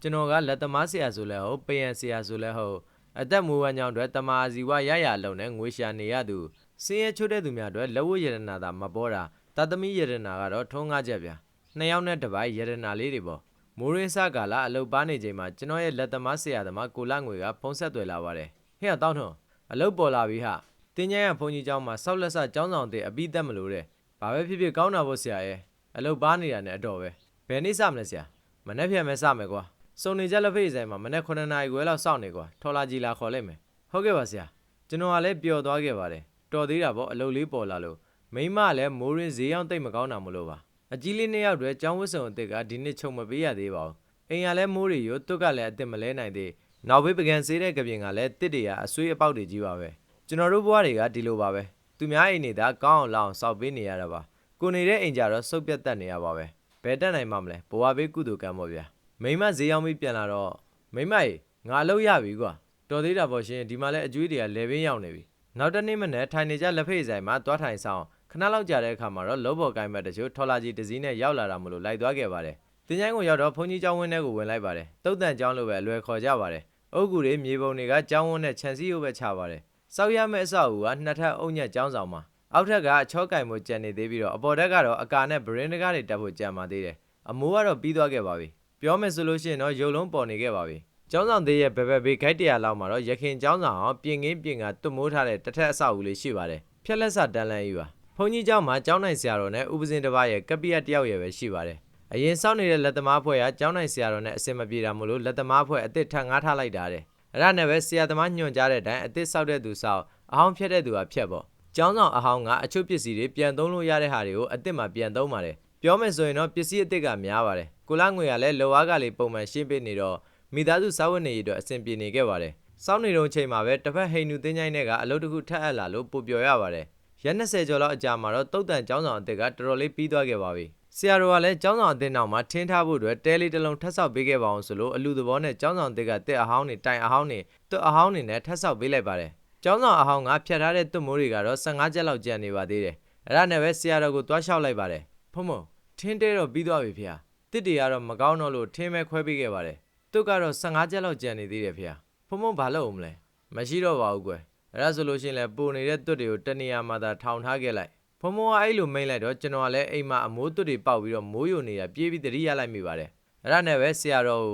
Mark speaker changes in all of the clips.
Speaker 1: ကျွန်တော်ကလက်သမားဆရာဆိုလဲဟုတ်ပယံဆရာဆိုလဲဟုတ်အသက်မူဝမ်းကြောင်းအတွက်တမာစီဝရရလုံနဲ့ငွေရှာနေရသူစင်းရဲချွတ်တဲ့သူများအတွက်လက်ဝတ်ရတနာသာမပေါ်တာတသမီရတနာကတော့ထုံးကားချက်ဗျာနှစ်ယောက်နဲ့တစ်ပိုက်ရတနာလေးတွေပေါ့မိုးရင်းစကာလာအလုတ်ပါနေချိန်မှာကျွန်တော်ရဲ့လက်သမားဆရာသမားကိုလာငွေကဖုံးဆက်သွယ်လာပါတယ်ဟဲ့တောင်းထွန်းအလုတ်ပေါ်လာပြီဟာတင်းကျန်းရဘုန်းကြီးเจ้าမှာစောက်လက်ဆကျောင်းဆောင်တဲ့အပြီးသက်မလို့တဲ့ဘာပဲဖြစ်ဖြစ်ကောင်းတာပေါ့ဆရာရဲ့အလုတ်ပါနေတာနဲ့အတော်ပဲဘယ်နေ့စမလဲဆရာ မနေ့ပြန်မဲစမယ်ကွာ စုံနေကြလက်ဖေးဆိုင်မှာမနေ့9နာရီခွဲလောက်စောင့်နေကွာထော်လာကြီးလာခေါ်လိုက်မယ်ဟုတ်ကဲ့ပါဆရာကျွန်တော်ကလည်းပျော်သွားခဲ့ပါတယ်တော်သေးတာပေါ့အလုပ်လေးပေါ်လာလို့မိမကလည်းမိုးရင်းဈေးရောက်တိတ်မကောင်းတာမလို့ပါအကြီးလေးနှစ်ယောက်တည်းចောင်းဝတ်စုံအစ်စ်ကဒီနှစ်ချုပ်မပေးရသေးပါဘူးအိမ်ကလည်းမိုးရီရို့တွတ်ကလည်းအစ်စ်မလဲနိုင်သေးနောက်ဘေးပကံဆေးတဲ့ကပြင်ကလည်းတစ်တွေကအဆွေးအပေါက်တွေကြီးပါပဲကျွန်တော်တို့ဘဝတွေကဒီလိုပါပဲသူများအိမ်နေတာကောင်းအောင်လောက်အောင်စောက်ပေးနေရတာပါကိုနေတဲ့အိမ်ကြတော့စုပ်ပြတ်တက်နေရပါပဲဘယ်တက်နိုင်မှမလဲဘဝဘေးကုသိုလ်ကံပေါ့ဗျာ မိမဈေးရောက်ပြီးပြန်လာတော့မိမရေငါအလုပ်ရပြီကွာတော်သေးတာပေါ့ရှင်ဒီမှာလဲအကျွေးတွေကလေပင်းရောက်နေပြီနောက်တစ်နေ့မနေ့ထိုင်နေကြလက်ဖေးဆိုင်မှာသွားထိုင်ဆောင်ခဏလောက်ကြာတဲ့အခါမှာတော့လောဘော်ကိုင်းမတ်တချို့ထော်လာကြီးတစ်စီးနဲ့ရောက်လာတာမလို့လိုက်သွားခဲ့ပါတယ်တင်ချိုင်းကိုရောက်တော့ဘုန်းကြီးကျောင်းဝင်းထဲကိုဝင်လိုက်ပါတယ်တုတ်တန်ကျောင်းလိုပဲအလွယ်ခေါ်ကြပါတယ်အုတ်ကူတွေမြေပုံတွေကကျောင်းဝင်းနဲ့ခြံစည်းရုပ်ပဲချပါတယ်စောက်ရမယ့်အဆောက်အဦကနှစ်ထပ်အုံညက်ကျောင်းဆောင်မှာအောက်ထက်ကအချောကင်မှုကြံနေသေးပြီးတော့အပေါ်ထက်ကတော့အကာနဲ့ဗရင်တကားတွေတက်ဖို့ကြံပါသေးတယ်အမိုးကတော့ပြီးသွားခဲ့ပါပြီ ပြောမယ်ဆိုလို့ရှိရင်တော့ရုပ်လုံးပေါ်နေခဲ့ပါပြီကျောင်းဆောင်သေးရဲ့ဘယ်ဘက်ဘေးခိုက်တရာလောက်မှာတော့ရခင်ကျောင်းဆောင်အောင်ပြင်ငင်းပြင်ကတွတ်မိုးထားတဲ့တစ်ထက်အဆောက်အဦလေးရှိပါတယ်ဖြက်လက်စတန်းလန်းကြီးပါဘုန်းကြီးကျောင်းမှာကျောင်းနိုင်ဆရာတော်နဲ့ဥပဇင်တစ်ပါးရဲ့ကပ္ပိယတစ်ယောက်ရဲ့ပဲရှိပါတယ်အရင်စောင့်နေတဲ့လက်သမားဖွဲ့ကကျောင်းနိုင်ဆရာတော်နဲ့အစင်မပြေတာမို့လို့လက်သမားဖွဲ့အစ်စ်ထပ်ငားထားလိုက်တာတဲ့အဲ့ဒါနဲ့ပဲဆရာသမားညွှန်ကြားတဲ့အတိုင်းအစ်စ်ဆောက်တဲ့သူဆောက်အဟောင်းဖြတ်တဲ့သူကဖြတ်ပေါ့ကျောင်းဆောင်အဟောင်းကအချို့ပစ္စည်းတွေပြန်သုံးလို့ရတဲ့ဟာတွေကိုအစ်စ်မှာပြန်သုံးပါတယ် ပြောမယ်ဆိုရင်တော့ပစ္စည်းအသစ်ကများပါတယ်ကိုလာငွေကလည်းလောအားကလေးပုံမှန်ရှင်းပေးနေတော့မိသားစုစားဝတ်နေရေးအတွက်အဆင်ပြေနေခဲ့ပါတယ်စောင့်နေတုန်းချိန်မှာပဲတစ်ဖက်ဟိန်နူတင်းချိုင်းတွေက အလုပ်တစ်ခုထပ်အပ်လာလို့ပူပျော်ရပါတယ်ရက်20ကျော်လောက်အကြာမှာတော့တုတ်တန်ကျောင်းဆောင်အသစ်ကတော်တော်လေးပြီးသွားခဲ့ပါပြီဆရာတော်ကလည်းကျောင်းဆောင်အသစ်နောက်မှာထင်းထားဖို့အတွက်တဲလေးတစ်လုံးထပ်ဆောက်ပေးခဲ့ပါအောင်ဆိုလို့အလူသဘောနဲ့ကျောင်းဆောင်အသစ်ကတက်အဟောင်းနေတိုင်အဟောင်းနေတွတ်အဟောင်းနေနဲ့ထပ်ဆောက်ပေးလိုက်ပါတယ်ကျောင်းဆောင်အဟောင်းကဖြတ်ထားတဲ့တွတ်မိုးတွေကတော့15ကျက်လောက်ကျန်နေပါသေးတယ်အဲ့ဒါနဲ့ပဲဆရာတော်ကိုတွားလျှောက်လိုက်ပါတယ် ဖုံဖုံထင်းတဲတော့ပြီးသွားပြီဖေဟာတစ်တွေကတော့မကောင်းတော့လို့ထင်းပဲခွဲပေးခဲ့ပါတယ်သူကတော့15ကျက်လောက်ကျန်နေသေးတယ်ဖေဟာဖုံဖုံဘာလုပ်အောင်မလဲမရှိတော့ပါဘူးကွယ်အဲ့ဒါဆိုလို့ရှိရင်လည်းပုံနေတဲ့သွတ်တွေကိုတနေရာမှာသာထောင်ထားခဲ့လိုက်ဖုံဖုံကအဲ့လိုမိတ်လိုက်တော့ကျွန်တော်ကလည်းအိမ်မှာအမိုးသွတ်တွေပေါက်ပြီးတော့မိုးယိုနေတာပြေးပြီးတတိရလိုက်မိပါတယ်အဲ့ဒါနဲ့ပဲဆရာတော်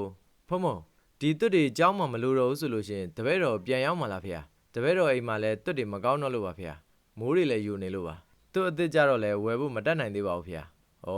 Speaker 1: ဖုံဖုံဒီသွတ်တွေအကြောင်းမှမလိုတော့ဘူးဆိုလို့ရှိရင်တပည့်တော်ပြန်ရောက်မှလားဖေဟာတပည့်တော်အိမ်မှာလည်းသွတ်တွေမကောင်းတော့လို့ပါဖေဟာမိုးတွေလည်းယိုနေလို့ပါ သူ့အစ်စ်ကြတော့လည်းဝယ်ဖို့မတတ်နိုင်သေးပါဘူးဖေ။ဩ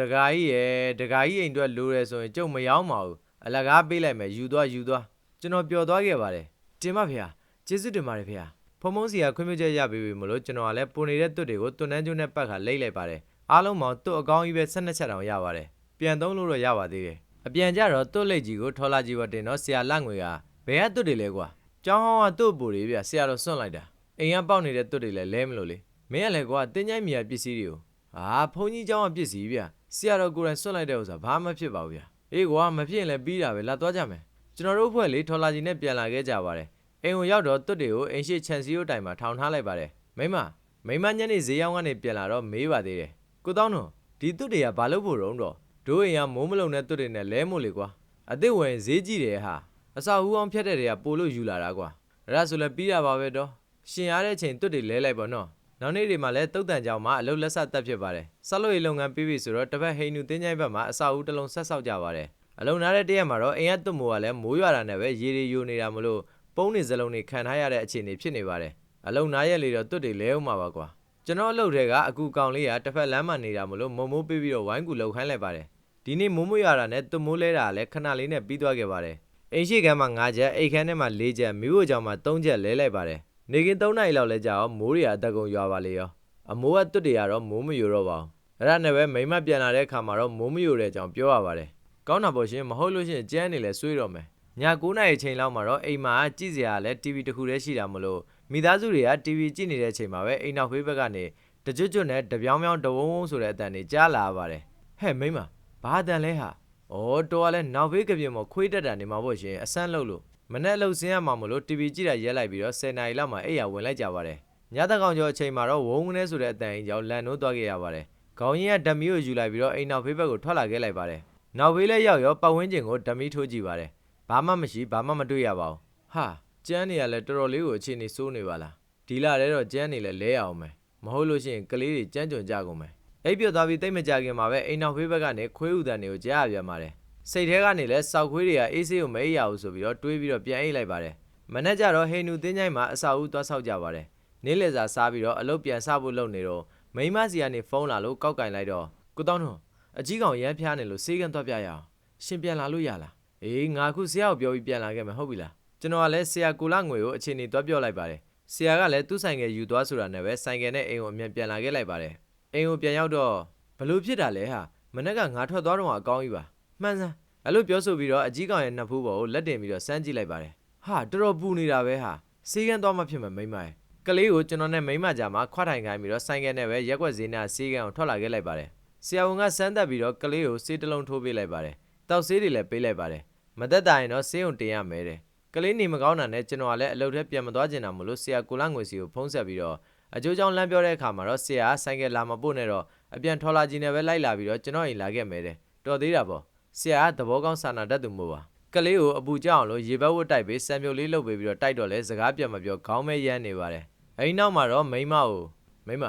Speaker 1: တကာကြီးရဲ့တကာကြီးအိမ်အတွက်လိုတယ်ဆိုရင်ကျုပ်မရောက်ပါဘူးအလကားပေးလိုက်မယ်ယူသွားယူသွားကျွန်တော်ပျော်သွားခဲ့ပါတယ်တင်ပါဖေဟာကျေးဇူးတင်ပါတယ်ဖေဟာဖုံဖုံစီကခွင့်ပြုချက်ရပေးပြီမလို့ကျွန်တော်ကလည်းပုံနေတဲ့တွတ်တွေကိုတွန်းနှန်းကျုံနဲ့ပတ်ခါလိမ့်လိုက်ပါတယ်အားလုံးပေါင်းတွတ်အကောင်းကြီးပဲ12ချက်တောင်ရပါတယ်ပြန်သုံးလို့တော့ရပါသေးတယ်အပြန်ကြတော့တွတ်လိတ်ကြီးကိုထော်လာကြီးဝတ်တင်တော့ဆရာလက်ငွေကဘယ်ကတွတ်တွေလဲကွာကျောင်းဟောင်းကတွတ်ပူတွေဗျဆရာတော်စွန့်လိုက်တာအိမ်ကပေါက်နေတဲ့တွတ်တွေလည်းလဲမလို့လေ မင်းကလည်းကွာတင်းကြိုင်းမြေပစ္စည်းတွေကို အာဘုန်းကြီးเจ้าကပြစ်စီဗျဆရာတော်ကိုယ်တိုင်ဆွတ်လိုက်တဲ့ဥစ္စာဘာမှဖြစ်ပါဘူးဗျအေးကွာမဖြစ်ရင်လည်းပြီးတာပဲလာသွားကြမယ်ကျွန်တော်တို့အဖွဲ့လေးထော်လာကြီးနဲ့ပြန်လာခဲ့ကြပါတယ်အိမ်ကိုရောက်တော့တွတ်တွေကိုအိမ်ရှိချန်စီယိုတိုင်မှာထောင်ထားလိုက်ပါတယ်မိမမိမညနေဈေးရောက်ကနေပြန်လာတော့မေးပါသေးတယ်ကိုတောင်းတော့ဒီတွတ်တွေကဘာလို့ဖို့တုံးတော့ဒိုးအိမ်ကမိုးမလုံတဲ့တွတ်တွေနဲ့လဲမို့လေကွာအစ်စ်ဝင်ဈေးကြည့်တယ်ဟာအစာဟူအောင်ဖြတ်တဲ့တွေကပိုလို့ယူလာတာကွာအဲ့ဒါဆိုလည်းပြီးတာပါပဲတော့ရှင်ရတဲ့အချိန်တွတ်တွေလဲလိုက်ပါနော် နောက်နေ့တွေမှာလည်းတုတ်တန်ကြောင်မှာအလုပ်လက်ဆက်တက်ဖြစ်ပါတယ်။ဆက်လို့ရလုပ်ငန်းပြီးပြီဆိုတော့တစ်ဖက်ဟိန်နူတင်းချိုင်းဘက်မှာအစာအုပ်တစ်လုံးဆက်ဆောက်ကြပါတယ်။အလုံနာတဲ့တရက်မှာတော့အိမ်ကတွတ်မိုးကလည်းမိုးရွာတာနဲ့ပဲရေတွေယိုနေတာမလို့ပုံးနေစလုံးတွေခံထားရတဲ့အခြေအနေဖြစ်နေပါတယ်။အလုံနာရက်လေတော့တွတ်တွေလဲအောင်ပါပါကွာ။ကျွန်တော်အလုပ်တွေကအခုကောင်လေးကတစ်ဖက်လမ်းမှာနေတာမလို့မုံမိုးပေးပြီးတော့ဝိုင်းကူလှုပ်ခိုင်းလိုက်ပါတယ်။ဒီနေ့မိုးမရွာတာနဲ့တွတ်မိုးလဲတာလည်းခဏလေးနဲ့ပြီးသွားခဲ့ပါတယ်။အိမ်ရှိခန်းမှာ9ချက်အိမ်ခန်းထဲမှာ4ချက်မိဖို့ကြောင့်မှာ3ချက်လဲလိုက်ပါတယ်။ နေကင်း3နိုင်လောက်လဲကြာအောင်မိုးတွေအတက်ကုန်ရွာပါလေရောအမိုးကတွတ်တွေကတော့မိုးမယိုတော့ပါဘူးအဲ့ဒါနဲ့ပဲမိမပြန်လာတဲ့အခါမှာတော့မိုးမယိုတဲ့အကြောင်းပြောရပါတယ်ကောင်းတာပေါ့ရှင်မဟုတ်လို့ရှရင်ကျန်းနေလဲဆွေးတော့မယ်ည9နာရီချိန်လောက်မှာတော့အိမ်မှာကြည့်စရာလဲ TV တစ်ခုတည်းရှိတာမလို့မိသားစုတွေက TV ကြည့်နေတဲ့အချိန်မှာပဲအိမ်နောက်ဖေးဘက်ကနေတကြွကြွနဲ့တပြောင်းပြောင်းတဝုံဝုံဆိုတဲ့အတန်တွေကြားလာရပါတယ်ဟဲ့မိမဘာအတန်လဲဟာဩတော်ကလည်းနောက်ဖေးကပြင်းမခွေးတက်တာနေမှာပေါ့ရှင်အဆန်းလို့လို့ မနေ့အလုပ်ဆင်းရမှာမလို့ TV ကြည့်တာရက်လိုက်ပြီးတော့10နာရီလောက်မှအိပ်ရဝင်လိုက်ကြပါတယ်။ညသက်ကောင်ကျော်အချိန်မှာတော့ဝုန်းကနေဆိုတဲ့အတန်ကြီးကြောင့်လန်နိုးသွားခဲ့ရပါတယ်။ခေါင်းရင်းကဓမီကိုယူလိုက်ပြီးတော့အိမ်နောက်ဖေးဘက်ကိုထွက်လာခဲ့လိုက်ပါတယ်။နောက်ဘေးလဲရောက်ရောပတ်ဝန်းကျင်ကိုဓမီထိုးကြည့်ပါတယ်ဘာမှမရှိဘာမှမတွေ့ရပါဘူးဟာကျန်းနေရလဲတော်တော်လေးကိုအခြေအနေစိုးနေပါလားဒီလာတဲ့တော့ကျန်းနေလဲလဲရအောင်မယ်မဟုတ်လို့ရှိရင်ကလေးတွေကြမ်းကြုံကြကုန်မယ်အိပ်ပြတ်သွားပြီးတိတ်မကြခင်မှာပဲအိမ်နောက်ဖေးဘက်ကနေခွေးဥတန်တွေကိုကြားရပြန်ပါတယ် စိတ်ထဲကနေလဲစောက်ခွေးတွေကအေးဆေးကိုမအိပ်ရဘူးဆိုပြီးတော့တွေးပြီးတော့ပြန်အိပ်လိုက်ပါတယ်မနေ့ကျတော့ဟိန်နူတင်းချိုင်းမှာအစာဦးသွားဆောက်ကြပါတယ်နေ့လည်စာစားပြီးတော့အလုပ်ပြန်စဖို့လုပ်နေတော့မိန်းမစီကနေဖုန်းလာလို့ကောက်ကင်လိုက်တော့ကိုတောင်းတော့အကြီးကောင်ရမ်းဖျားနေလို့စေးကန်သွားပြရအောင်ရှင်ပြန်လာလို့ရလားအေးငါအခုဆရာကိုပြောပြီးပြန်လာခဲ့မယ်ဟုတ်ပြီလားကျွန်တော်ကလည်းဆရာကိုလာငွေကိုအချိန်နေသွားပြောလိုက်ပါတယ်ဆရာကလည်းသူ့ဆိုင်ကယ်ယူသွားဆိုတာနဲ့ပဲဆိုင်ကယ်နဲ့အိမ်ကိုအမြန်ပြန်လာခဲ့လိုက်ပါတယ်အိမ်ကိုပြန်ရောက်တော့ဘလို့ဖြစ်တာလဲဟာမနေ့ကငါထွက်သွားတော့အကောင်းကြီးပါ မှန်စမ်းအဲ့လိုပြောဆိုပြီးတော့အကြီးကောင်ရဲ့နှစ်ဖူးပေါ်ကိုလက်တင်ပြီးတော့စမ်းကြည့်လိုက်ပါတယ်ဟာတော်တော်ပူနေတာပဲဟာစေးကန်သွားမှဖြစ်မှာမိမ့်မရဲ့ကလေးကိုကျွန်တော်နဲ့မိမ့်မကြားမှာခွာထိုင်ခိုင်းပြီးတော့ဆိုင်ကယ်နဲ့ပဲရက်ွက်ဈေးနဲ့စေးကန်ကိုထွက်လာခဲ့လိုက်ပါတယ်ဆရာဝန်ကစမ်းသက်ပြီးတော့ကလေးကိုစေးတစ်လုံးထိုးပေးလိုက်ပါတယ်တောက်စေးတွေလည်းပေးလိုက်ပါတယ်မသက်တာရင်တော့စေးုံတင်ရမယ်တဲ့ကလေးနေမကောင်းတာနဲ့ကျွန်တော်ကလည်းအလုပ်ထဲပြန်မသွားချင်တာမလို့ဆရာကိုလာငွေစီကိုဖုံးဆက်ပြီးတော့အကျိုးကြောင့်လမ်းပြောတဲ့အခါမှာတော့ဆရာကဆိုင်ကယ်လာမပို့နဲ့တော့အပြန်ထော်လာကြီးနဲ့ပဲလိုက်လာပြီးတော့ကျွန်တော်အိမ်လာခဲ့မယ်တဲ့တော်သေးတာပေါ့ ဆရာကသဘောကောင်းစာနာတတ်သူမို့ပါကလေးကိုအပူကြောက်အောင်လို့ရေဘက်ဝတ်တိုက်ပြီးစံမြုပ်လေးလုပ်ပေးပြီးတော့တိုက်တော့လဲစကားပြတ်မပြောခေါင်းမဲရမ်းနေပါတယ်အဲဒီနောက်မှာတော့မိန်းမကိုမိန်းမ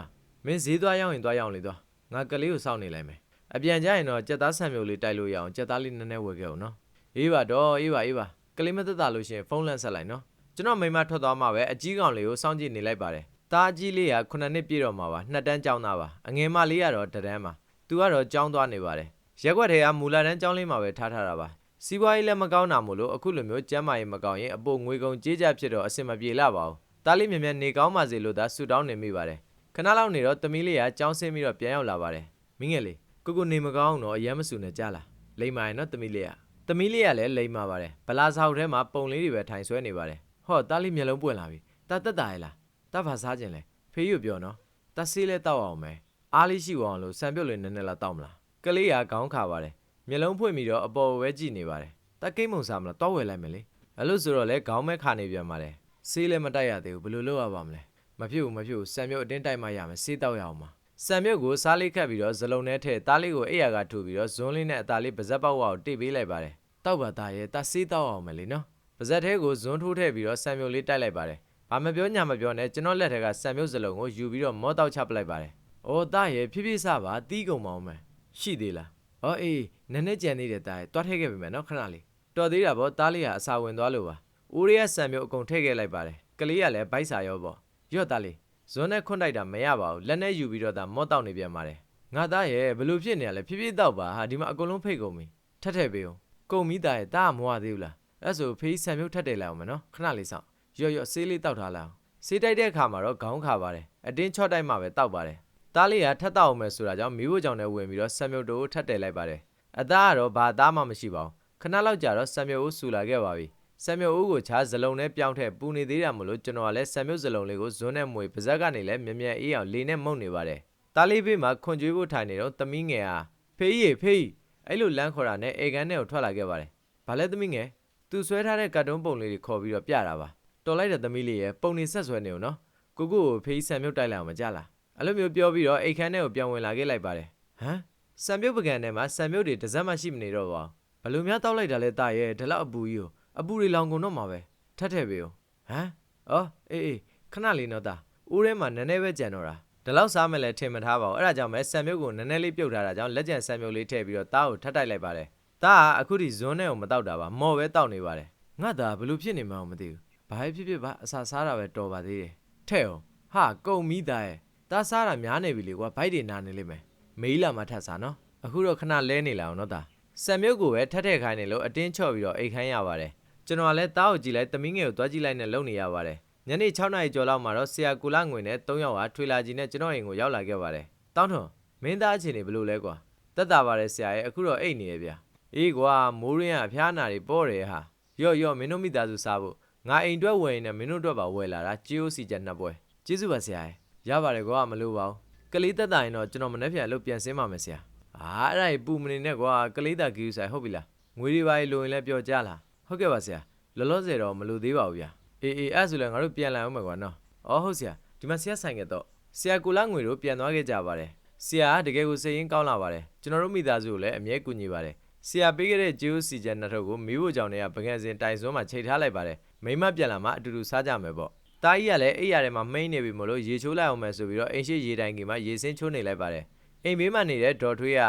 Speaker 1: မင်းဈေးသွားရောက်ရင်သွားရောက်လေသွားငါကလေးကိုစောင့်နေလိုက်မယ်အပြန်ကြရင်တော့ကြက်သားဆံမြုပ်လေးတိုက်လို့ရအောင်ကြက်သားလေးနည်းနည်းဝယ်ခဲ့အောင်နော်အေးပါတော့အေးပါအေးပါကလေးမသက်တာလို့ရှိရင်ဖုန်းလန့်ဆက်လိုက်နော်ကျွန်တော်မိန်းမထွက်သွားမှပဲအကြီးကောင်လေးကိုစောင့်ကြည့်နေလိုက်ပါတယ်တားကြီးလေးက9နှစ်ပြည့်တော့မှာပါနှစ်တန်းကျောင်းသားပါအငယ်မလေးကတော့တတန်းပါသူကတော့ကျောင်းသွားနေပါတယ် ရက်ွက်ထဲကမူလာတန်းကျောင်းလေးမှာပဲထားထားတာပါစီးပွားရေးလည်းမကောင်းတာမို့လို့အခုလိုမျိုးကျမ်းမာရေးမကောင်းရင်အပိုငွေကုန်ကြေးကြဖြစ်တော့အဆင်မပြေလာပါဘူးတားလေးမြင်မြန်နေကောင်းပါစေလို့သာဆုတောင်းနေမိပါတယ်ခဏလောက်နေတော့သမီးလေးကကျောင်းဆင်းပြီးတော့ပြန်ရောက်လာပါတယ်မင်းငယ်လေးကိုကိုနေမကောင်းတော့အယမ်းမဆူနဲ့ကြားလားလိမ္မာရဲ့နော်သမီးလေးကသမီးလေးကလည်းလိမ္မာပါတယ်ဗလာဆောက်ထဲမှာပုံလေးတွေပဲထိုင်ဆွဲနေပါတယ်ဟောတားလေးမျက်လုံးပွင့်လာပြီတာတက်တာရဲ့လားတာဘာစားခြင်းလဲဖေးရပြောနော်တာဆေးလဲတောက်အောင်မယ်အားလေးရှိအောင်လို့စံပြုတ်လေးနည်းနည်းလာတောက်မလား ကလေးကခေါင်းခါပါတယ်မျက်လုံးဖွင့်ပြီးတော့အပေါ်ပဲကြည့်နေပါတယ်တာကိတ်မုံစားမလားတောက်ဝယ်လိုက်မယ်လေအဲ့လို့ဆိုတော့လဲခေါင်းမဲခါနေပြန်ပါတယ်ဆေးလည်းမတိုက်ရသေးဘူးဘယ်လိုလုပ်ရပါမလဲမဖြစ်ဘူးမဖြစ်ဘူးစံမြုပ်အတင်းတိုက်မှရမယ်ဆေးတောက်ရအောင်ပါစံမြုပ်ကိုစားလေးခတ်ပြီးတော့ဇလုံးထဲထည့်သားလေးကိုအိယာကထူပြီးတော့ဇွန်းလေးနဲ့အသားလေးပါဇက်ပေါက်ဝါကိုတိတ်ပေးလိုက်ပါတယ်တောက်ပါသားရဲ့တာဆေးတောက်အောင်မယ်လေနော်ပါဇက်ထဲကိုဇွန်းထိုးထည့်ပြီးတော့စံမြုပ်လေးတိုက်လိုက်ပါတယ်ဘာမပြောညာမပြောနဲ့ကျွန်တော်လက်ထက်ကစံမြုပ်စလုံးကိုယူပြီးတော့မောတောက်ချပလိုက်ပါတယ်။အော်တာရဲ့ဖြည်းဖြည်းစပါတီးကုန်မအောင်မယ်။ ရှိသေးလား။အော်အေးနည်းနည်းကြံနေတယ်တာရဲ့တွားထည့်ခဲ့ပြီမယ်နော်ခဏလေး။တော်သေးတာပေါ့တားလေးကအစာဝင်သွားလို့ပါ။ဦးရဲစံမြုပ်အကုန်ထည့်ခဲ့လိုက်ပါတယ်။ကလေးကလည်းဗိုက်စာရောပေါ့။ရော့တာလေးဇွန်းနဲ့ခွန့်တိုက်တာမရပါဘူး။လက်နဲ့ယူပြီးတော့ဒါမောတောက်နေပြန်ပါတယ်။ငါသားရဲ့ဘလို့ဖြစ်နေရလဲဖြည်းဖြည်းတောက်ပါဟာဒီမှာအကုန်လုံးဖိတ်ကုန်ပြီ။ထက်ထည့်ပေးအောင်။ကုန်ပြီတာရဲ့တာကမဝသေးဘူးလား။အဲ့ဆိုဖေးစံမြုပ်ထက်တယ်လိုက်အောင်မယ်နော်ခဏလေးစောင့်။ရော့ရော့ဆေးလေးတောက်ထားလိုက်အောင်။ဆေးတိုက်တဲ့အခါမှာတော့ခေါင်းခါပါတယ်အတင်းချော့တိုက်မှပဲတောက်ပါတယ် သားလေးကထပ်တောက်အောင်မယ်ဆိုတာကြောင့်မိဖို့ကြောင့်လည်းဝင်ပြီးတော့ဆံမြုပ်တို့ထပ်တယ်လိုက်ပါတယ်အသားကတော့ဘာသားမှမရှိပါဘူးခဏလောက်ကြာတော့ဆံမြုပ်ဦးဆူလာခဲ့ပါပြီဆံမြုပ်ဦးကိုခြားဇလုံးနဲ့ပြောင်းထည့်ပူနေသေးတာမလို့ကျွန်တော်ကလည်းဆံမြုပ်ဇလုံးလေးကိုဇွန်းနဲ့မွေပါဇက်ကနေလည်းမြမြအေးအောင်လေနဲ့မှုန့်နေပါတယ်သားလေးဘေးမှာခွန်ကြွေးဖို့ထိုင်နေတော့သမီးငယ်ဟာဖေးကြီးဖေးကြီးအဲ့လိုလမ်းခေါ်တာနဲ့အေကန်နဲ့ကိုထွက်လာခဲ့ပါတယ်ဘာလဲသမီးငယ်သူဆွဲထားတဲ့ကတ်တုန်းပုံလေးတွေခေါ်ပြီးတော့ပြတာပါတော်လိုက်တဲ့သမီးလေးရဲ့ပုံနေဆက်ဆွဲနေုံနော်ကိုကိုကိုဖေးကြီးဆံမြုပ်တိုက်လိုက်အောင်မကြလား အဲ့လိုမျိုးပြောပြီးတော့အိတ်ခမ်းထဲကိုပြန်ဝင်လာခဲ့လိုက်ပါတယ်ဟမ်ဆံမြုပ်ပကံထဲမှာဆံမြုပ်တွေတစ်စက်မှရှိမနေတော့ပါဘယ်လိုများတောက်လိုက်တာလဲတာရဲ့ဒီလောက်အပူကြီးကိုအပူတွေလောင်ကုန်တော့မှာပဲထက်ထည့်ပေးဦးဟမ်အော်အေးအေးခဏလေးတော့တာဦးထဲမှာနည်းနည်းပဲကြံတော့တာဒီလောက်စားမယ်လဲထင်မထားပါဘူးအဲ့ဒါကြောင့်ပဲဆံမြုပ်ကိုနည်းနည်းလေးပြုတ်ထားတာကြောင့်လက်ကျန်ဆံမြုပ်လေးထည့်ပြီးတော့တားကိုထက်တိုက်လိုက်ပါတယ်တားကအခုထိဇွန်းနဲ့ကိုမတောက်တာပါမော်ပဲတောက်နေပါတယ်ငါသားဘယ်လိုဖြစ်နေမှန်းမသိဘူးဘာဖြစ်ဖြစ်ပါအစာစားတာပဲတော်ပါသေးတယ်ထဲ့အောင်ဟာကုံမိသားရဲ့ တာစားတာများနေပြီလေကွာဘိုက်တွေနာနေလိမ့်မယ်မေးလာမှထပ်စားနော်အခုတော့ခဏလဲနေလာအောင်နော်တာဆံမြုပ်ကိုပဲထက်ထက်ခိုင်းနေလို့အတင်းချော့ပြီးတော့အိတ်ခိုင်းရပါတယ်ကျွန်တော်ကလည်းတားကိုကြည့်လိုက်သမီးငယ်ကိုတွားကြည့်လိုက်နဲ့လုံနေရပါတယ်ညနေ6နာရီကျော်လောက်မှာတော့ဆရာကူလာငွေနဲ့3ယောက်ဟာထွေလာကြီးနဲ့ကျွန်တော်အိမ်ကိုရောက်လာခဲ့ပါတယ်တောင်းထွန်မင်းသားအခြေအနေဘယ်လိုလဲကွာတက်တာပါတယ်ဆရာရဲ့အခုတော့အိတ်နေရဲ့ဗျာအေးကွာမိုးရင်းကအဖျားနာတွေပေါ့တယ်ဟာရော့ရော့မင်းတို့မိသားစုစားဖို့ငါအိမ်တွက်ဝယ်ရင်လည်းမင်းတို့အတွက်ပါဝယ်လာတာကြေးအိုးစီချက်နှစ်ပွဲကျေးဇူးပါဆရာရဲ့ ရပါတယ်ကွာမလို့ပါဘူးကလေးတက်တာရင်တော့ကျွန်တော်မနေ့ပြန်လို့ပြန်ဆင်းပါမယ်ဆရာအာအဲ့ဒါကြီးပူမနေနဲ့ကွာကလေးတာကီယူဆိုင်ဟုတ်ပြီလားငွေတွေပါလိုရင်လည်းပြောကြလားဟုတ်ကဲ့ပါဆရာလောလောဆယ်တော့မလို့သေးပါဘူးဗျာအေးအေးအဲ့ဆိုလည်းငါတို့ပြန်လာအောင်မယ်ကွာနော်အော်ဟုတ်ဆရာဒီမှာဆရာဆိုင်ကတော့ဆရာကိုလာငွေတို့ပြန်သွားခဲ့ကြပါတယ်ဆရာကတကယ်ကိုစိတ်ရင်းကောင်းလာပါတယ်ကျွန်တော်တို့မိသားစုကိုလည်းအမြဲကူညီပါတယ်ဆဆရာပေးခဲ့တဲ့ဂျိုးစီချက်နှစ်ထုပ်ကိုမိဖို့ကြောင့်တွေကပကံစင်တိုင်စွန်းမှာချိန်ထားလိုက်ပါတယ်မိမပြန်လာမှအတူတူစားကြမယ်ပေါ့ တားကြီးကလည်းအိပ်ရာထဲမှာမိန်နေပြီမို့လို့ရေချိုးလိုက်အောင်မယ်ဆိုပြီးတော့အိမ်ရှိရေတိုင်ကြီးမှာရေစင်းချိုးနေလိုက်ပါတယ်အိမ်ဘေးမှာနေတဲ့ဒေါ်ထွေးက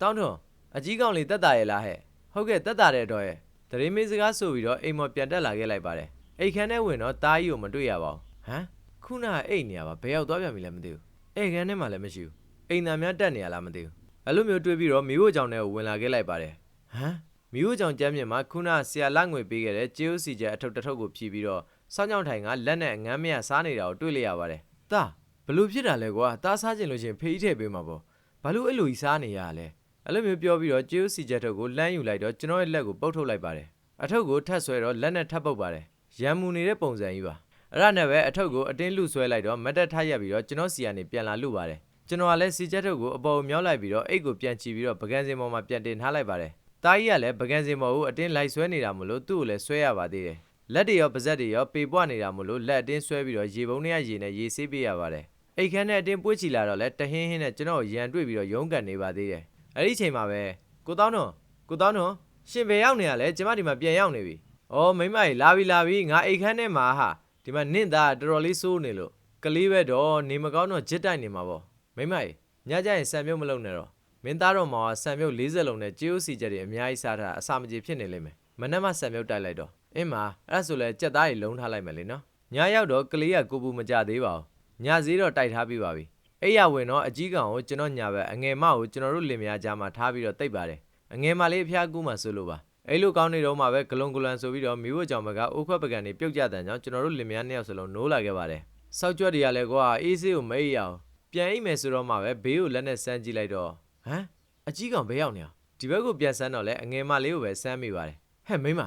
Speaker 1: တောင်းထွန်းအကြီးကောင်လေးတက်တာရဲ့လားဟဲ့ဟုတ်ကဲ့တက်တာတဲ့တော့ရဲ့တရင်မေးစကားဆိုပြီးတော့အိမ်မော်ပြန်တက်လာခဲ့လိုက်ပါတယ်အိတ်ခမ်းထဲဝင်တော့တားကြီးကိုမတွေ့ရပါဘူးဟမ်ခုနကအိတ်နေရပါဘယ်ရောက်သွားပြန်ပြီလဲမသိဘူးအိတ်ခမ်းထဲမှာလည်းမရှိဘူးအိမ်သားများတက်နေရလားမသိဘူးအဲ့လိုမျိုးတွေးပြီးတော့မိဖို့ကြောင့်လည်းဝင်လာခဲ့လိုက်ပါတယ်ဟမ်မီးဝကြောင်ကျမ်းမြင့်မှာခုနဆရာလက်ငွေပေးခဲ့တဲ့ကျေးဥစီကျအထုပ်တစ်ထုပ်ကိုဖြီးပြီးတော့ စောင်းကြောင်ထိုင်ကလက်နဲ့အငမ်းမရစားနေတာကိုတွေ့လိုက်ရပါတယ်။တာဘလို့ဖြစ်တာလဲကွာ။တားစားခြင်းလို့ရှရင်ဖေးထည့်ပေးမှာပေါ့။ဘာလို့အဲ့လိုကြီးစားနေရလဲ။အဲ့လိုမျိုးပြောပြီးတော့ကျေးဥစီကျထုပ်ကိုလမ်းယူလိုက်တော့ကျွန်တော်ရဲ့လက်ကိုပုတ်ထုတ်လိုက်ပါတယ်။အထုပ်ကိုထပ်ဆွဲတော့လက်နဲ့ထပ်ပုတ်ပါတယ်။ရံမူနေတဲ့ပုံစံကြီးပါ။အဲ့ဒါနဲ့ပဲအထုပ်ကိုအတင်းလူဆွဲလိုက်တော့မတ်တက်ထရက်ပြီးတော့ကျွန်တော်စီကနေပြန်လာလို့ပါတယ်။ကျွန်တော်ကလည်းစီကျထုပ်ကိုအပေါ်မြောက်လိုက်ပြီးတော့အိတ်ကိုပြန်ချီပြီးတော့ပကံစင်ပေါ်မှာပြန်တင်ထားလိုက်ပါတယ်။တာကြီးကလည်းပကံစင်မော်ကိုအတင်းလိုက်ဆွဲနေတာမလို့သူ့ကိုလည်းဆွဲရပါသေးတယ်။ လက်တွေရောပါဇက်တွေရောပေပွားနေတာမလို့လက်အတင်းဆွဲပြီးတော့ရေပုံးထဲကရေနဲ့ရေဆေးပေးရပါတယ်။အိတ်ခမ်းနဲ့အတင်းပွေးချီလာတော့လည်းတဟင်းဟင်းနဲ့ကျွန်တော်ကိုရန်တွေ့ပြီးတော့ရုန်းကန်နေပါသေးတယ်။အဲ့ဒီချိန်မှာပဲကိုတောင်းတော်ကိုတောင်းတော်ရှင်ဘယ်ရောက်နေရလဲကျမဒီမှာပြန်ရောက်နေပြီ။အော်မိမကြီးလာပြီလာပြီငါအိတ်ခမ်းထဲမှာဟာဒီမှာနင့်သားတော်တော်လေးစိုးနေလို့ကလေးပဲတော့နေမကောင်းတော့ဂျစ်တိုက်နေမှာပေါ့။မိမကြီးညကြရင်ဆံမြုပ်မလုပ်နဲ့တော့မင်းသားတော်မောင်ကဆံမြုပ်40လုံးနဲ့ကြေးဥစီချက်တွေအများကြီးစားထားတာအစာမကြေဖြစ်နေလိမ့်မယ်မနက်မှဆံမြုပ်တိုက်လိုက်တော့ အင်းမအဲ့ဒါဆိုလဲကြက်သားတွေလုံးထားလိုက်မယ်လေနော်ညရောက်တော့ကလေးကကိုပူမကြသေးပါဘူးညစည်းတော့တိုက်ထားပြီးပါပြီအဲ့ရဝင်တော့အကြီးကောင်ကိုကျွန်တော်ညာဘက်အငယ်မကိုကျွန်တော်တို့လင်မယားကြားမှာထားပြီးတော့တိတ်ပါတယ်အငယ်မလေးအဖျားကူးမှဆိုလို့ပါအဲ့လိုကောင်းနေတော့မှပဲဂလုံဂလန်ဆိုပြီးတော့မိဖို့ကြောင့်ဘကအိုးခွက်ပကံတွေပြုတ်ကြတဲ့ကြောင့်ကျွန်တော်တို့လင်မယားနှစ်ယောက်စလုံးနိုးလာခဲ့ပါတယ်စောက်ကြွက်တွေကလည်းကွာအေးဆေးကိုမိတ်ရအောင်ပြန်အိမ်မယ်ဆိုတော့မှပဲဘေးကိုလက်နဲ့စမ်းကြည့်လိုက်တော့ဟမ်အကြီးကောင်ဘယ်ရောက်နေအောင်ဒီဘက်ကိုပြန်ဆန်းတော့လဲအငယ်မလေးကိုပဲဆန်းမိပါတယ်ဟဲ့မိမ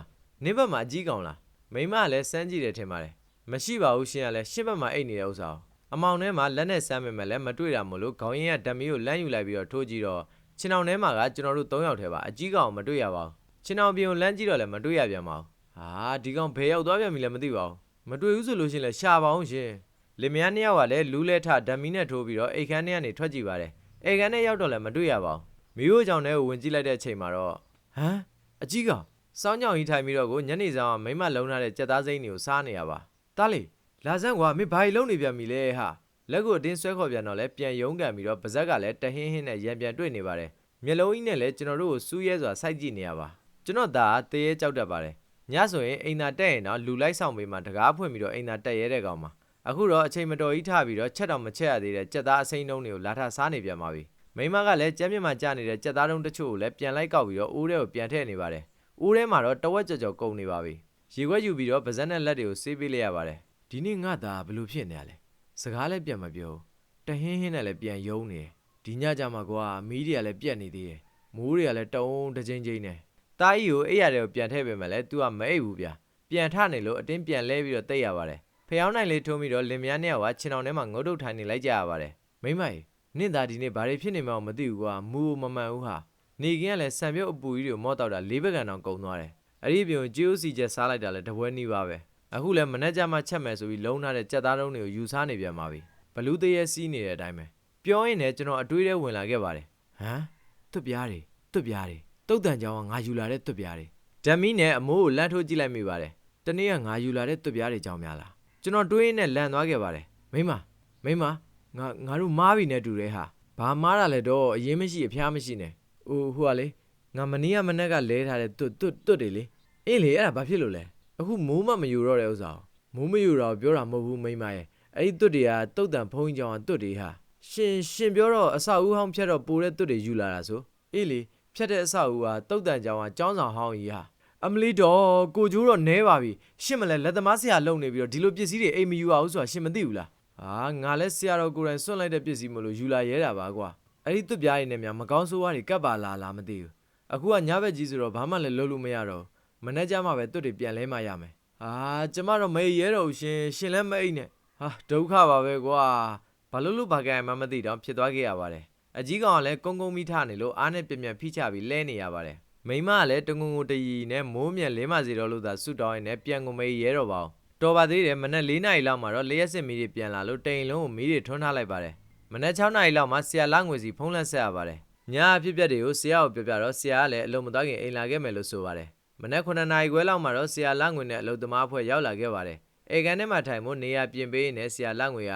Speaker 1: နင်းဘက်မှာအကြီးကောင်လားမိမကလည်းဆန်းကြည့်တယ်ထင်ပါတယ်မရှိပါဘူးရှင်ကလည်းရှင်းဘက်မှာအိတ်နေတဲ့ဥစ္စာကိုအမောင်ထဲမှာလက်နဲ့ဆန်းမိမယ်လဲမတွေ့တာမို့လို့ခေါင်းရင်းကဓမီကိုလမ်းယူလိုက်ပြီးတော့ထိုးကြည့်တော့ချင်းအောင်ထဲမှာကကျွန်တော်တို့၃ယောက်ထဲပါအကြီးကောင်ကိုမတွေ့ရပါဘူးချင်းအောင်ပြင်ကိုလမ်းကြည့်တော့လည်းမတွေ့ရပြန်ပါဘူးဟာဒီကောင်ဘယ်ရောက်သွားပြန်ပြီလဲမသိပါဘူးမတွေ့ဘူးဆိုလို့ရှရင်လဲရှာပါအောင်ရှင်လင်မယားနှစ်ယောက်ကလည်းလူးလဲထဓမီနဲ့ထိုးပြီးတော့အိတ်ခမ်းထဲကနေထွက်ကြည့်ပါတယ်အိတ်ခမ်းထဲရောက်တော့လည်းမတွေ့ရပါဘူးမီးရိုးကြောင်ထဲကိုဝင်ကြည့်လိုက်တဲ့အချိန်မှာတော့ဟမ်အကြီးကောင် စောင်းကြောင်ကြီးထိုင်ပြီးတော့ကိုညနေဆောင်ကမိမလုံးထားတဲ့ကြက်သားစိမ့်တွေကိုစားနေရပါတားလေလာစမ်းကွာမင်းဘာကြီးလုံးနေပြန်ပြီလဲဟာလက်ကိုအတင်းဆွဲခေါ်ပြန်တော့လဲပြန်ယုံကန်ပြီးတော့ပါဇက်ကလည်းတဟင်းဟင်းနဲ့ရံပြန်တွေ့နေပါတယ်မျက်လုံးကြီးနဲ့လည်းကျွန်တော်တို့ကိုစူးရဲစွာစိုက်ကြည့်နေရပါကျွန်တော်သားတရေကြောက်တတ်ပါတယ်ညဆိုရင်အိမ်သာတက်ရင်တော့လူလိုက်ဆောင်ပေးမှတကားဖွင့်ပြီးတော့အိမ်သာတက်ရဲတဲ့ကောင်မှာအခုတော့အချိန်မတော်ကြီးထပြီးတော့ချက်တော့မချက်ရသေးတဲ့ကြက်သားအစိမ်းတုံးတွေကိုလာထစားနေပြန်ပါပြီမိမကလည်းကြမ်းမြင့်မှကြာနေတဲ့ကြက်သားတုံးတချို့ကိုလည်းပြန်လိုက်ကောက်ပြီးတော့အိုးထဲကိုပြန်ထည့်နေပါတယ်။ အိုးထဲမှာတော့တဝက်ကြော်ကြော်ကုန်နေပါပြီ။ရေခွက်ယူပြီးတော့ပါဇက်နဲ့လက်တွေကိုဆေးပေးလိုက်ရပါတယ်။ဒီနေ့ငါသားဘယ်လိုဖြစ်နေရလဲ။စကားလည်းပြန်မပြောဘူး။တဟင်းဟင်းနဲ့လည်းပြန်ယုံနေတယ်။ဒီညကြမှာကွာမီးတွေကလည်းပြက်နေသေးတယ်။မိုးတွေကလည်းတုံးတစ်ချိန်ချိန်နဲ့။တားကြီးကိုအိပ်ရတဲ့ကိုပြန်ထည့်ပေးမယ်လေ။ तू ကမအိပ်ဘူးဗျာ။ပြန်ထနေလို့အတင်းပြန်လဲပြီးတော့တိတ်ရပါတယ်။ဖျောင်းနိုင်လေးထုံးပြီးတော့လင်မယားနှစ်ယောက်ကခြင်အောင်ထဲမှာငုတ်တုတ်ထိုင်နေလိုက်ကြရပါတယ်။မိမကြီးနင့်သားဒီနေ့ဘာတွေဖြစ်နေမှန်းမသိဘူးကွာမူမမှန်ဘူးဟာ နေကင်းကလည်းဆံပြုတ်အပူကြီးတွေကိုမော့တောက်တာလေးဘက်ကန်တောင်ကုံသွားတယ်အဲ့ဒီပြုံဂျီအိုစီချက်စားလိုက်တာလည်းတပွဲနီးပါပဲအခုလည်းမနေ့ကမှချက်မယ်ဆိုပြီးလုံးထားတဲ့ကြက်သားတုံးတွေကိုယူစားနေပြန်ပါပြီဘလူးတရဲစီးနေတဲ့အတိုင်းပဲပြောရင်လည်းကျွန်တော်အတွေးထဲဝင်လာခဲ့ပါတယ်ဟမ်တွတ်ပြားတွေတွတ်ပြားတွေတုတ်တန်ကြောင်ကငါယူလာတဲ့တွတ်ပြားတွေဓမီနဲ့အမိုးကိုလန့်ထိုးကြည့်လိုက်မိပါတယ်တနေ့ကငါယူလာတဲ့တွတ်ပြားတွေကြောင်များလားကျွန်တော်တွေးရင်းနဲ့လန့်သွားခဲ့ပါတယ်မိမမိမငါငါတို့မားပြီနဲ့တူတယ်ဟာဘာမားတာလဲတော့အရင်မရှိအဖျားမရှိနဲ့ ဟိုဟိုကလေငါမနေ့ကမနေ့ကလဲထားတဲ့တွတ်တွတ်တွတ်တွေလေအေးလေအဲ့ဒါဘာဖြစ်လို့လဲအခုမိုးမမယူတော့တဲ့ဥစ္စာကိုမိုးမယူတော့ပြောတာမဟုတ်ဘူးမိမရဲ့အဲ့ဒီတွတ်တွေကတုတ်တန်ဖုံးကြီးကြောင်ကတွတ်တွေဟာရှင်ရှင်ပြောတော့အဆောက်အဦဟောင်းဖြတ်တော့ပိုတဲ့တွတ်တွေယူလာတာဆိုအေးလေဖြတ်တဲ့အဆောက်အဦကတုတ်တန်ကြောင်ကကျောင်းဆောင်ဟောင်းကြီးဟာအမလီတော့ကိုကျိုးတော့နဲပါပြီရှင့်မလဲလက်သမားဆရာလုံနေပြီးတော့ဒီလိုပစ္စည်းတွေအိမ်မယူအောင်ဆိုတာရှင်မသိဘူးလားအာငါလဲဆရာတော်ကိုယ်တိုင်စွန့်လိုက်တဲ့ပစ္စည်းမလို့ယူလာရဲတာပါကွာ အဲ့ဒီသွတ်ပြားရည်နဲ့များမကောင်းဆိုးဝါးတွေကပ်ပါလာလားမသိဘူးအခုကညဘက်ကြီးဆိုတော့ဘာမှလည်းလုပ်လို့မရတော့ဘူးမနေ့ကျမှပဲသွတ်တွေပြန်လဲမှရမယ်အာကျမတော့မေးရဲတော့ဘူးရှင်ရှင်လည်းမအိတ်နဲ့ဟာဒုက္ခပါပဲကွာဘာလို့လို့ဘာကံမှမသိတော့ဖြစ်သွားခဲ့ရပါတယ်အကြီးကောင်ကလည်းကုန်းကုန်းမိထနေလို့အားနဲ့ပြက်ပြက်ဖိချပြီးလဲနေရပါတယ်မိမကလည်းတငုံငုံတရီနဲ့မိုးမြက်လင်းမစီတော့လို့သာဆွတ်တောင်းရင်းနဲ့ပြန်ကုန်မေးရဲတော့ပါအောင်တော်ပါသေးတယ်မနက်၄နာရီလောက်မှာတော့လျှက်စစ်မီးတွေပြန်လာလို့တိန်လုံးကိုမီးတွေထွန်းထားလိုက်ပါတယ် မနက်6နာရီလောက်မှာဆရာလာငွေစီဖုန်းလက်ဆက်ရပါတယ်။ညအဖြစ်အပျက်တွေကိုဆရာကိုပြောပြတော့ဆရာကလည်းအလုံးမသွားခင်အိမ်လာခဲ့မယ်လို့ဆိုပါတယ်။မနက်9နာရီခွဲလောက်မှာတော့ဆရာလာငွေနဲ့အလုံးသမားအဖွဲ့ရောက်လာခဲ့ပါတယ်။အေကန်ထဲမှာထိုင်ဖို့နေရာပြင်ပေးနေတဲ့ဆရာလာငွေက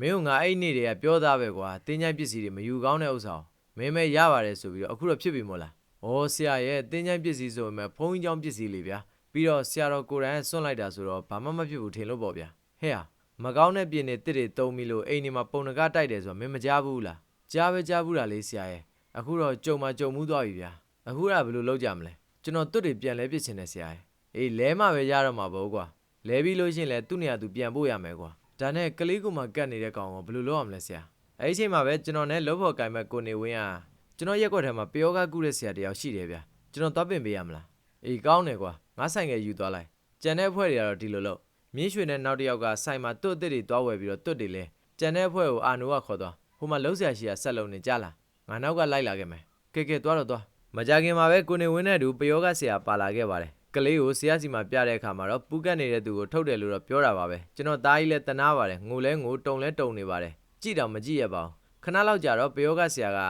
Speaker 1: မင်းတို့ငါအဲ့နေ့တွေကပြောသားပဲကွာ။တင်းချိုင်းပစ္စည်းတွေမယူကောင်းတဲ့ဥစ္စာ။မင်းမဲရပါတယ်ဆိုပြီးတော့အခုတော့ဖြစ်ပြီမို့လား။ဩဆရာရဲ့တင်းချိုင်းပစ္စည်းဆိုပေမဲ့ဖုန်းကြီးကြောင့်ပစ္စည်းလေဗျာ။ပြီးတော့ဆရာတော်ကိုရန်ဆွန့်လိုက်တာဆိုတော့ဘာမှမဖြစ်ဘူးထင်လို့ပေါ့ဗျာ။ဟဲ့ဟာ မကောင်းတဲ့ပြင်တွေတစ်တွေတုံးပြီးလို့အိမ်ဒီမှာပုံနကတိုက်တယ်ဆိုတော့မင်းမကြားဘူးလားကြားပဲကြားဘူးလားလေးဆရာရဲ့အခုတော့ကြုံမှကြုံမှုသွားပြီဗျာအခုကဘယ်လိုလုပ်ကြမလဲကျွန်တော်တွတ်တွေပြန်လဲပစ်ချင်တယ်ဆရာရဲ့အေးလဲမှပဲရတော့မှာပေါ့ကွာလဲပြီးလို့ရှရင်လဲသူ့နေရာသူပြန်ပို့ရမယ်ကွာဒါနဲ့ကလေးကမှကတ်နေတဲ့ကောင်ကိုဘယ်လိုလုပ်ရမလဲဆရာအဲ့ဒီအချိန်မှာပဲကျွန်တော်နဲ့လှုပ်ဖို့ကင်မဲ့ကိုနေဝင်းဟာကျွန်တော်ရက်ကွက်ထဲမှာပယောဂကုတဲ့ဆရာတယောက်ရှိတယ်ဗျာကျွန်တော်သွားပင်ပေးရမလားအေးကောင်းတယ်ကွာငါဆိုင်ငယ်ယူသွားလိုက်ကြံတဲ့အဖွဲ့တွေကတော့ဒီလိုလုပ် မြင်းရွှေနဲ့နောက်တစ်ယောက်ကဆိုင်မှာတွတ်အစ်စ်တွေသွားဝယ်ပြီးတော့တွတ်တွေလဲကြံတဲ့အဖွဲ့ကိုအာနိုကခေါ်သွားဟိုမှာလှုပ်ဆရာရှိရဆက်လုံးနေကြလားငါနောက်ကလိုက်လာခဲ့မယ်ကဲကဲသွားတော့သွားမကြခင်မှာပဲကိုနေဝင်းနဲ့တူပယောဂဆရာပါလာခဲ့ပါတယ်ကလေးကိုဆရာစီမှာပြတဲ့အခါမှာတော့ပူကတ်နေတဲ့သူကိုထုတ်တယ်လို့တော့ပြောတာပါပဲကျွန်တော်သားကြီးလည်းတနာပါတယ်ငိုလဲငိုတုံလဲတုံနေပါတယ်ကြည့်တော့မကြည့်ရပါဘူးခဏလောက်ကြာတော့ပယောဂဆရာက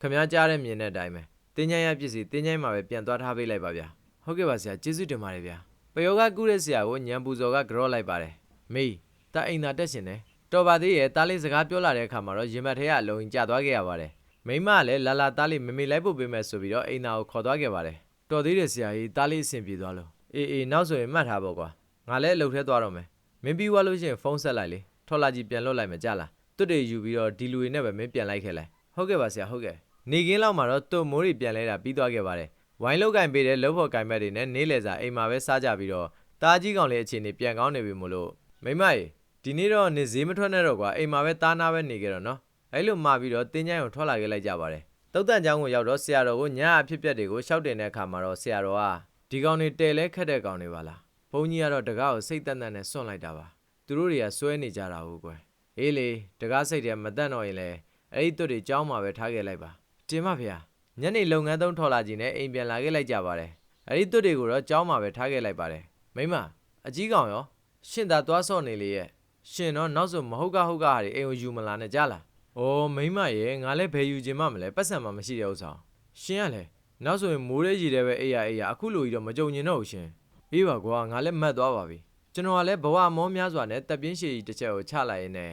Speaker 1: ခမားကြားတဲ့မြင်တဲ့အတိုင်းပဲတင်းချိုင်းရပစ္စည်းတင်းချိုင်းမှာပဲပြန်သွားထားပေးလိုက်ပါဗျာဟုတ်ကဲ့ပါဆရာကျေးဇူးတင်ပါတယ်ဗျာ ပယောဂကုတဲ့ဆရာကိုညံပူဇော်ကကြော့လိုက်ပါတယ်မေးတာအိမ်သာတက်ရှင်တယ်တော်ပါသေးရဲ့တားလေးစကားပြောလာတဲ့အခါမှာတော့ရင်မက်ထဲကအလုံးကြီးကျသွားခဲ့ရပါတယ်မိမကလည်းလာလာသားလေးမမေလိုက်ဖို့ပေးမယ်ဆိုပြီးတော့အိမ်သားကိုခေါ်သွားခဲ့ပါတယ်တော်သေးတယ်ဆရာကြီးသားလေးအဆင်ပြေသွားလို့အေးအေးနောက်ဆိုရင်မှတ်ထားပေါ့ကွာငါလည်းအလုပ်ထဲသွားတော့မယ်မင်းပြီးသွားလို့ရှိရင်ဖုန်းဆက်လိုက်လေထော်လာကြီးပြန်လွတ်လိုက်မယ်ကြလားတွတ်တွေယူပြီးတော့ဒီလူတွေနဲ့ပဲမင်းပြန်လိုက်ခဲ့လိုက်ဟုတ်ကဲ့ပါဆရာဟုတ်ကဲ့နေကင်းလောက်မှာတော့တွတ်မိုးတွေပြန်လဲတာပြီးသွားခဲ့ပါတယ် ဝိုင်းလောက်ကင်ပေးတဲ့လှုပ်ဖို့ကင်မက်တွေနဲ့နေလေစာအိမ်မှာပဲစားကြပြီးတော့တားကြီးကောင်လေးအခြေအနေပြန်ကောင်းနေပြီမို့လို့မိမရေဒီနေ့တော့နေဈေးမထွက်နဲ့တော့ကွာအိမ်မှာပဲတားနာပဲနေကြတော့နော်အဲ့လိုမှာပြီးတော့တင်းချိုင်းကိုထွက်လာခဲ့လိုက်ကြပါတယ်တုတ်တန်ချောင်းကိုရောက်တော့ဆရာတော်ကိုညအဖြစ်ပြက်တွေကိုရှောက်တင်တဲ့အခါမှာတော့ဆရာတော်ကဒီကောင်တွေတဲလဲခက်တဲ့ကောင်တွေပါလားဘုန်းကြီးကတော့တကားကိုစိတ်တန်တန်နဲ့စွန့်လိုက်တာပါသူတို့တွေကစွဲနေကြတာဟုတ်ကွယ်အေးလေတကားစိတ်ထဲမတန့်တော့ရင်လေအဲ့ဒီတွတ်တွေကြောင်းမှာပဲထားခဲ့လိုက်ပါတင်မဖေ ညနေလုပ်ငန်းသုံးထော်လာခြင်းနဲ့အိမ်ပြန်လာခဲ့လိုက်ကြပါတယ်အဲ့ဒီတွတ်တွေကိုတော့ကြောင်းမှာပဲထားခဲ့လိုက်ပါတယ်မိမအကြီးကောင်ရောရှင်သာသွားဆော့နေလေရဲ့ရှင်တော့နောက်ဆိုမဟုတ်ကဟုတ်ကဟာတွေအိမ်ကိုယူမလာနဲ့ကြလား။အော်မိမရဲ့ငါလည်းဘယ်ယူခြင်းမမလဲပတ်စံမှမရှိတဲ့ဥစ္စာ။ရှင်ကလည်းနောက်ဆိုရင်မိုးရဲကြီးတဲ့ပဲအေးရအေးရအခုလိုကြီးတော့မကြုံညင်တော့ဘူးရှင်။အေးပါကွာငါလည်းမတ်သွားပါပြီ။ကျွန်တော်ကလည်းဘဝမောများစွာနဲ့တပ်ပြင်းရှည်ကြီးတစ်ချက်ကိုချလိုက်ရင်းနဲ့